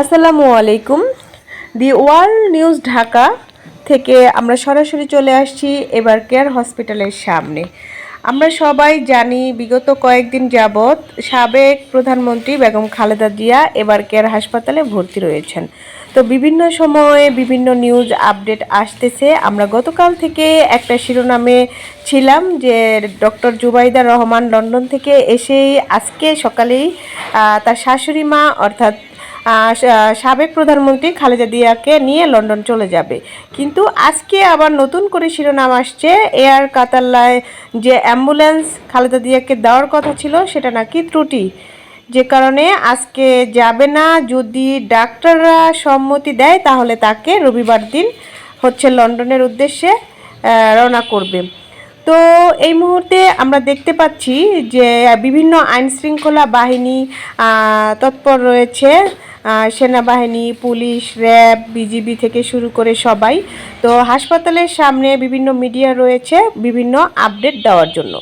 আসসালামু আলাইকুম। The world news Dhaka থেকে আমরা সরাসরি চলে আসছি এবার কেয়ার হসপিটালের সামনে। আমরা সবাই জানি বিগত কয়েকদিন যাবৎ সাবেক প্রধানমন্ত্রী বেগম খালেদা জিয়া এবার কেয়ার হাসপাতালে ভর্তি রয়েছেন। তো বিভিন্ন সময়ে বিভিন্ন নিউজ আপডেট আসতেছে। আমরা গতকাল থেকে একটা শিরোনামে ছিলাম যে ডক্টর জুবাইদা রহমান লন্ডন থেকে এসেই আজকে সকালেই তার শাশুড়ি মা অর্থাৎ সাবেক প্রধানমন্ত্রী খালেদা জিয়াকে নিয়ে লন্ডন চলে যাবে। কিন্তু আজকে আবার নতুন করে শিরোনাম আসছে। এয়ার কাতাল্লায় যে অ্যাম্বুলেন্স খালেদা জিয়াকে দেওয়ার কথা ছিল, সেটা নাকি ত্রুটি। যে কারণে আজকে যাবে না, যদি ডাক্তাররা সম্মতি দেয়, তাহলে তাকে রবিবার দিন হচ্ছে লন্ডনের উদ্দেশ্যে রওনা করবে। তো এই মুহূর্তে আমরা দেখতে পাচ্ছি যে বিভিন্ন আইন শৃঙ্খলা বাহিনী তৎপর রয়েছে। সেনাবাহিনী, পুলিশ, র্যাব, বিজিবি থেকে শুরু করে সবাই। তো হাসপাতালের সামনে বিভিন্ন মিডিয়া রয়েছে, বিভিন্ন আপডেট দেওয়ার জন্য।